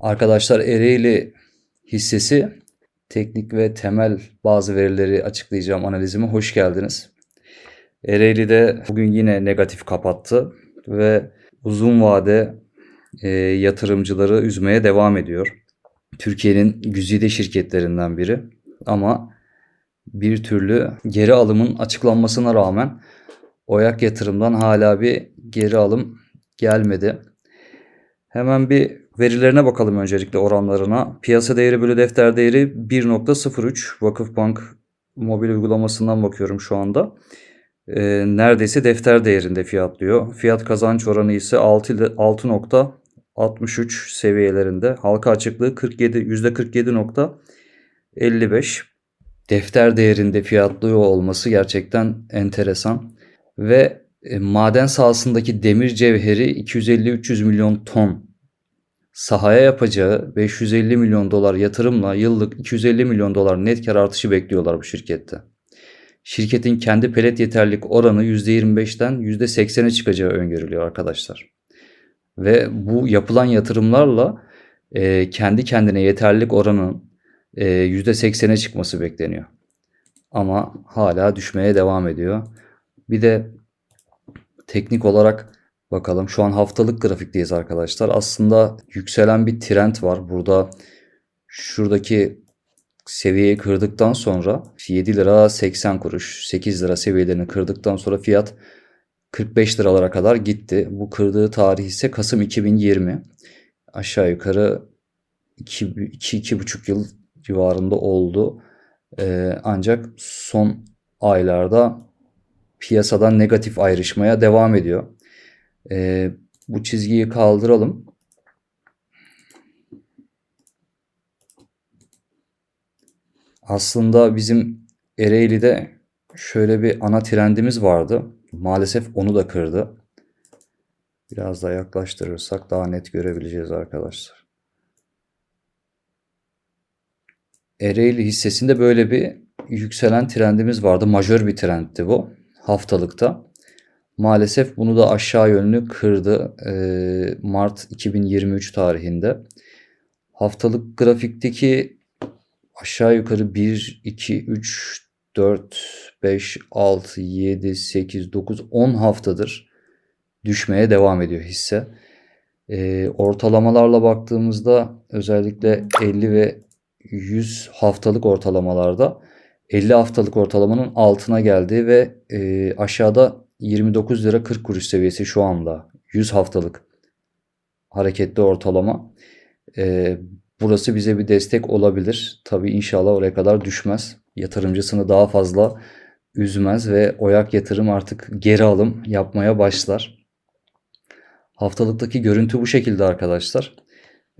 Arkadaşlar Ereğli hissesi teknik ve temel bazı verileri açıklayacağım analizime hoş geldiniz. Ereğli'de bugün yine negatif kapattı ve uzun vade e, yatırımcıları üzmeye devam ediyor. Türkiye'nin güzide şirketlerinden biri ama bir türlü geri alımın açıklanmasına rağmen Oyak yatırımdan hala bir geri alım gelmedi. Hemen bir verilerine bakalım öncelikle oranlarına. Piyasa değeri bölü defter değeri 1.03. Vakıfbank mobil uygulamasından bakıyorum şu anda. Ee, neredeyse defter değerinde fiyatlıyor. Fiyat kazanç oranı ise 6 ile- 6.63 seviyelerinde. Halka açıklığı 47 %47.55. Defter değerinde fiyatlıyor olması gerçekten enteresan. Ve e, maden sahasındaki demir cevheri 250-300 milyon ton sahaya yapacağı 550 milyon dolar yatırımla yıllık 250 milyon dolar net kar artışı bekliyorlar bu şirkette. Şirketin kendi pelet yeterlilik oranı %25'ten %80'e çıkacağı öngörülüyor arkadaşlar. Ve bu yapılan yatırımlarla e, kendi kendine yeterlilik oranının e, %80'e çıkması bekleniyor. Ama hala düşmeye devam ediyor. Bir de teknik olarak bakalım. Şu an haftalık grafikteyiz arkadaşlar. Aslında yükselen bir trend var. Burada şuradaki seviyeyi kırdıktan sonra 7 lira 80 kuruş, 8 lira seviyelerini kırdıktan sonra fiyat 45 liralara kadar gitti. Bu kırdığı tarih ise Kasım 2020. Aşağı yukarı 2-2,5 yıl civarında oldu. Ee, ancak son aylarda piyasadan negatif ayrışmaya devam ediyor. Ee, bu çizgiyi kaldıralım. Aslında bizim Ereğli'de şöyle bir ana trendimiz vardı. Maalesef onu da kırdı. Biraz daha yaklaştırırsak daha net görebileceğiz arkadaşlar. Ereğli hissesinde böyle bir yükselen trendimiz vardı. Majör bir trendti bu haftalıkta. Maalesef bunu da aşağı yönlü kırdı ee, Mart 2023 tarihinde. Haftalık grafikteki aşağı yukarı 1, 2, 3, 4, 5, 6, 7, 8, 9, 10 haftadır düşmeye devam ediyor hisse. Ee, ortalamalarla baktığımızda özellikle 50 ve 100 haftalık ortalamalarda 50 haftalık ortalamanın altına geldi ve e, aşağıda 29 lira 40 kuruş seviyesi şu anda 100 haftalık hareketli ortalama. E, burası bize bir destek olabilir. Tabii inşallah oraya kadar düşmez. Yatırımcısını daha fazla üzmez ve oyak yatırım artık geri alım yapmaya başlar. Haftalıktaki görüntü bu şekilde arkadaşlar.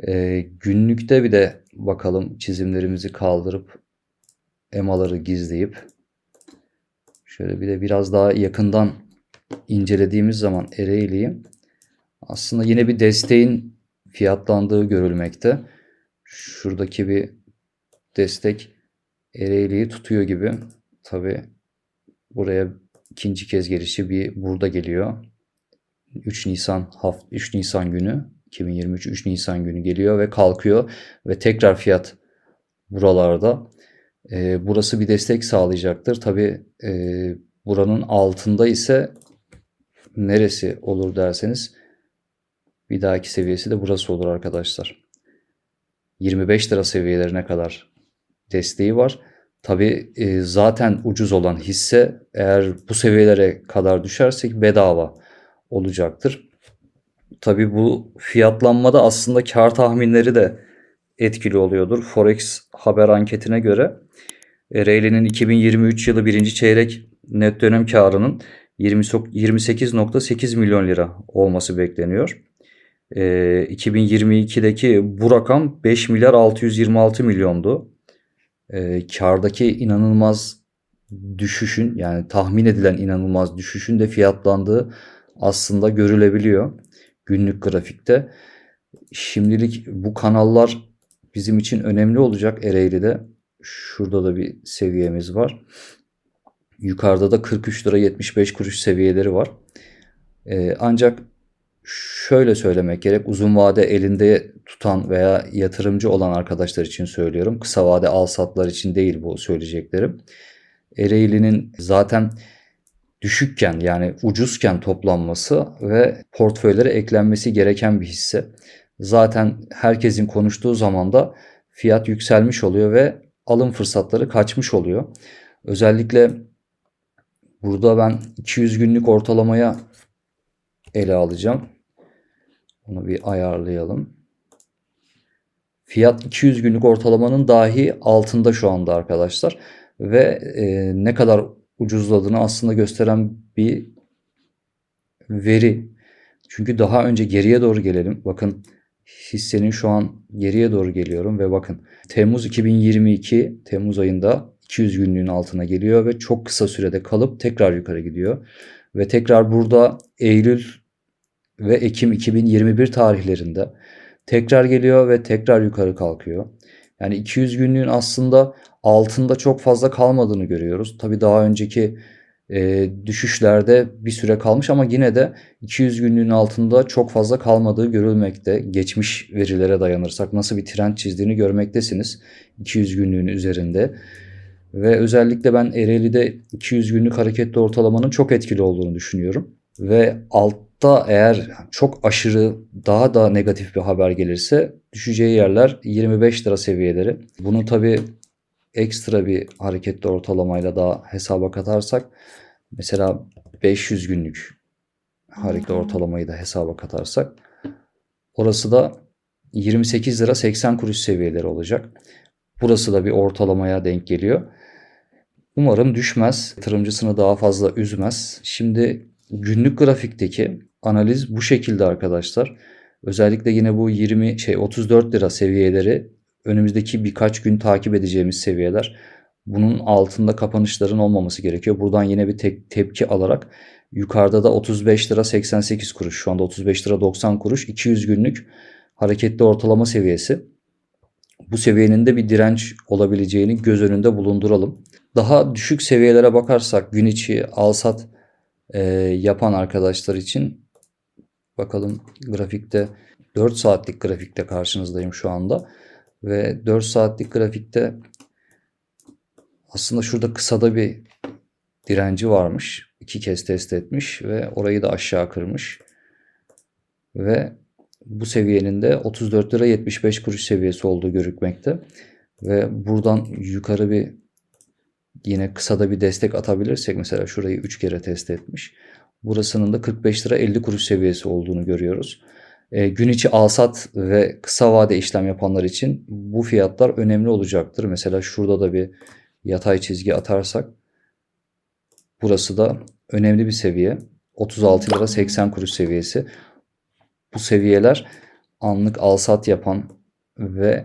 E, günlükte bir de bakalım çizimlerimizi kaldırıp emaları gizleyip şöyle bir de biraz daha yakından incelediğimiz zaman Ereğli'yi aslında yine bir desteğin fiyatlandığı görülmekte. Şuradaki bir destek Ereğli'yi tutuyor gibi. Tabi buraya ikinci kez gelişi bir burada geliyor. 3 Nisan haft 3 Nisan günü 2023 3 Nisan günü geliyor ve kalkıyor ve tekrar fiyat buralarda. E, burası bir destek sağlayacaktır. Tabi e, buranın altında ise neresi olur derseniz bir dahaki seviyesi de burası olur arkadaşlar. 25 lira seviyelerine kadar desteği var. Tabi e, zaten ucuz olan hisse eğer bu seviyelere kadar düşersek bedava olacaktır. Tabi bu fiyatlanmada aslında kar tahminleri de etkili oluyordur. Forex haber anketine göre Ereğli'nin 2023 yılı birinci çeyrek net dönem karının 20 28.8 milyon lira olması bekleniyor. Ee, 2022'deki bu rakam 5 milyar 626 milyondu. Ee, kardaki inanılmaz düşüşün yani tahmin edilen inanılmaz düşüşün de fiyatlandığı aslında görülebiliyor günlük grafikte. Şimdilik bu kanallar bizim için önemli olacak Ereğli'de. Şurada da bir seviyemiz var. Yukarıda da 43 lira 75 kuruş seviyeleri var. Ee, ancak şöyle söylemek gerek. Uzun vade elinde tutan veya yatırımcı olan arkadaşlar için söylüyorum. Kısa vade al satlar için değil bu söyleyeceklerim. Ereğli'nin zaten düşükken yani ucuzken toplanması ve portföylere eklenmesi gereken bir hisse. Zaten herkesin konuştuğu zaman da fiyat yükselmiş oluyor ve alım fırsatları kaçmış oluyor. Özellikle burada ben 200 günlük ortalamaya ele alacağım. Onu bir ayarlayalım. Fiyat 200 günlük ortalamanın dahi altında şu anda arkadaşlar. Ve e, ne kadar ucuzladığını aslında gösteren bir veri. Çünkü daha önce geriye doğru gelelim. Bakın hissenin şu an geriye doğru geliyorum ve bakın Temmuz 2022 Temmuz ayında 200 günlüğün altına geliyor ve çok kısa sürede kalıp tekrar yukarı gidiyor. Ve tekrar burada Eylül ve Ekim 2021 tarihlerinde tekrar geliyor ve tekrar yukarı kalkıyor. Yani 200 günlüğün aslında altında çok fazla kalmadığını görüyoruz. Tabii daha önceki e, düşüşlerde bir süre kalmış ama yine de 200 günlüğün altında çok fazla kalmadığı görülmekte. Geçmiş verilere dayanırsak nasıl bir trend çizdiğini görmektesiniz 200 günlüğün üzerinde. Ve özellikle ben Ereğli'de 200 günlük hareketli ortalamanın çok etkili olduğunu düşünüyorum. Ve altta eğer çok aşırı daha da negatif bir haber gelirse düşeceği yerler 25 lira seviyeleri. Bunu tabi ekstra bir hareketli ortalamayla daha hesaba katarsak mesela 500 günlük hareketli ortalamayı da hesaba katarsak orası da 28 lira 80 kuruş seviyeleri olacak. Burası da bir ortalamaya denk geliyor. Umarım düşmez. Yatırımcısını daha fazla üzmez. Şimdi günlük grafikteki analiz bu şekilde arkadaşlar. Özellikle yine bu 20 şey 34 lira seviyeleri önümüzdeki birkaç gün takip edeceğimiz seviyeler. Bunun altında kapanışların olmaması gerekiyor. Buradan yine bir tek tepki alarak yukarıda da 35 lira 88 kuruş. Şu anda 35 lira 90 kuruş 200 günlük hareketli ortalama seviyesi. Bu seviyenin de bir direnç olabileceğini göz önünde bulunduralım. Daha düşük seviyelere bakarsak gün içi alsat e, yapan arkadaşlar için bakalım grafikte 4 saatlik grafikte karşınızdayım şu anda. Ve 4 saatlik grafikte aslında şurada kısada bir direnci varmış. iki kez test etmiş ve orayı da aşağı kırmış. Ve bu seviyenin de 34 lira 75 kuruş seviyesi olduğu görükmekte. Ve buradan yukarı bir yine kısada bir destek atabilirsek mesela şurayı 3 kere test etmiş. Burasının da 45 lira 50 kuruş seviyesi olduğunu görüyoruz. E, gün içi alsat ve kısa vade işlem yapanlar için bu fiyatlar önemli olacaktır. Mesela şurada da bir yatay çizgi atarsak burası da önemli bir seviye. 36 lira 80 kuruş seviyesi. Bu seviyeler anlık alsat yapan ve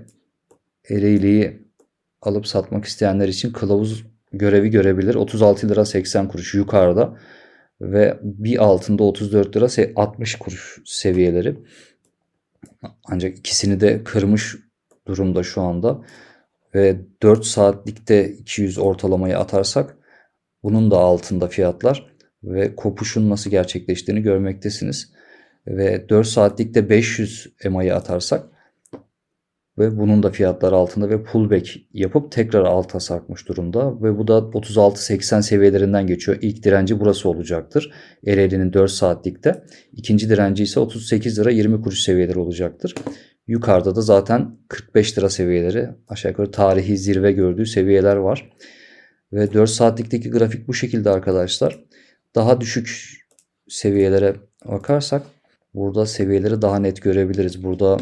Ereğli'yi alıp satmak isteyenler için kılavuz görevi görebilir. 36 lira 80 kuruş yukarıda ve bir altında 34 lira 60 kuruş seviyeleri. Ancak ikisini de kırmış durumda şu anda. Ve 4 saatlikte 200 ortalamayı atarsak bunun da altında fiyatlar ve kopuşun nasıl gerçekleştiğini görmektesiniz. Ve 4 saatlikte 500 EMA'yı atarsak ve bunun da fiyatları altında ve pullback yapıp tekrar alta sarkmış durumda ve bu da 36-80 seviyelerinden geçiyor. İlk direnci burası olacaktır. Ereğli'nin 4 saatlikte. İkinci direnci ise 38 lira 20 kuruş seviyeleri olacaktır. Yukarıda da zaten 45 lira seviyeleri aşağı yukarı tarihi zirve gördüğü seviyeler var. Ve 4 saatlikteki grafik bu şekilde arkadaşlar. Daha düşük seviyelere bakarsak burada seviyeleri daha net görebiliriz. Burada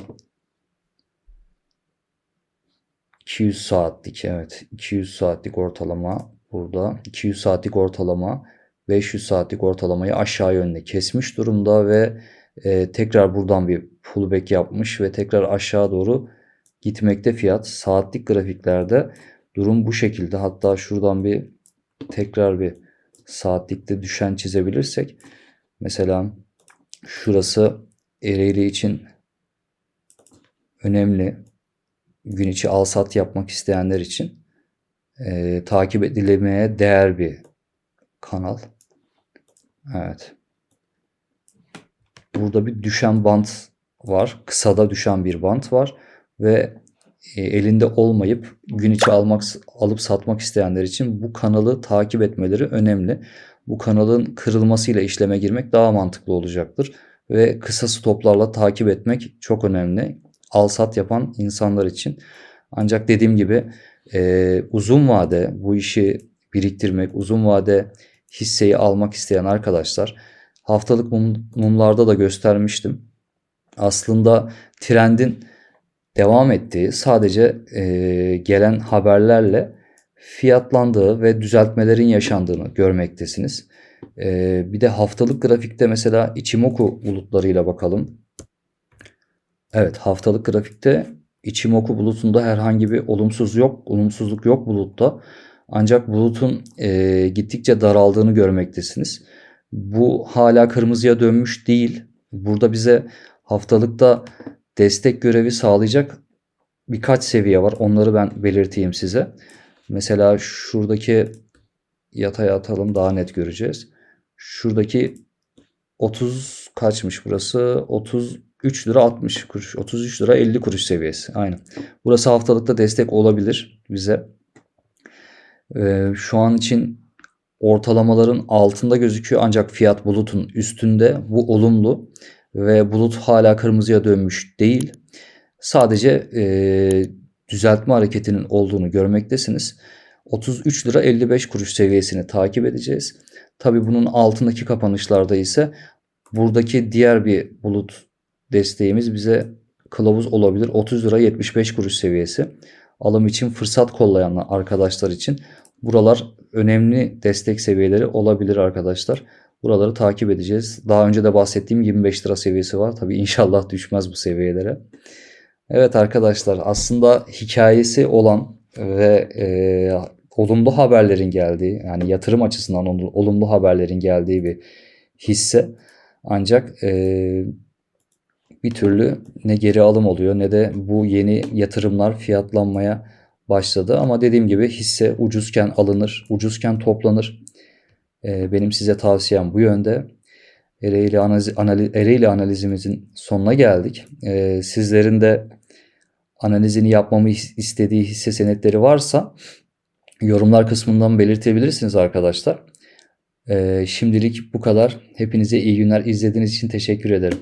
200 saatlik evet. 200 saatlik ortalama burada. 200 saatlik ortalama 500 saatlik ortalamayı aşağı yönde kesmiş durumda ve e, tekrar buradan bir pullback yapmış ve tekrar aşağı doğru gitmekte fiyat. Saatlik grafiklerde durum bu şekilde. Hatta şuradan bir tekrar bir saatlikte düşen çizebilirsek mesela şurası Ereğli için önemli gün içi al sat yapmak isteyenler için e, takip edilemeye değer bir kanal. Evet. Burada bir düşen bant var. Kısada düşen bir bant var ve e, elinde olmayıp gün içi almak alıp satmak isteyenler için bu kanalı takip etmeleri önemli. Bu kanalın kırılmasıyla işleme girmek daha mantıklı olacaktır ve kısa stoplarla takip etmek çok önemli. Al sat yapan insanlar için. Ancak dediğim gibi e, uzun vade bu işi biriktirmek, uzun vade hisseyi almak isteyen arkadaşlar haftalık mum, mumlarda da göstermiştim. Aslında trendin devam ettiği sadece e, gelen haberlerle fiyatlandığı ve düzeltmelerin yaşandığını görmektesiniz. E, bir de haftalık grafikte mesela Ichimoku bulutlarıyla bakalım. Evet haftalık grafikte Ichimoku bulutunda herhangi bir olumsuz yok, olumsuzluk yok bulutta. Ancak bulutun e, gittikçe daraldığını görmektesiniz. Bu hala kırmızıya dönmüş değil. Burada bize haftalıkta destek görevi sağlayacak birkaç seviye var. Onları ben belirteyim size. Mesela şuradaki yataya atalım daha net göreceğiz. Şuradaki 30 kaçmış burası? 33 lira 60 kuruş. 33 lira 50 kuruş seviyesi. Aynen. Burası haftalıkta destek olabilir bize. Ee, şu an için ortalamaların altında gözüküyor ancak fiyat bulutun üstünde. Bu olumlu ve bulut hala kırmızıya dönmüş değil. Sadece e, düzeltme hareketinin olduğunu görmektesiniz. 33 lira 55 kuruş seviyesini takip edeceğiz. Tabi bunun altındaki kapanışlarda ise buradaki diğer bir bulut desteğimiz bize kılavuz olabilir. 30 lira 75 kuruş seviyesi. Alım için fırsat kollayan arkadaşlar için buralar önemli destek seviyeleri olabilir arkadaşlar. Buraları takip edeceğiz. Daha önce de bahsettiğim 25 lira seviyesi var. Tabi inşallah düşmez bu seviyelere. Evet arkadaşlar aslında hikayesi olan ve e, olumlu haberlerin geldiği yani yatırım açısından olumlu haberlerin geldiği bir hisse. Ancak e, bir türlü ne geri alım oluyor ne de bu yeni yatırımlar fiyatlanmaya başladı. Ama dediğim gibi hisse ucuzken alınır, ucuzken toplanır. E, benim size tavsiyem bu yönde. Ereğli, analiz, analiz, analizimizin sonuna geldik. E, sizlerin de analizini yapmamı istediği hisse senetleri varsa yorumlar kısmından belirtebilirsiniz arkadaşlar. Ee, şimdilik bu kadar. Hepinize iyi günler. İzlediğiniz için teşekkür ederim.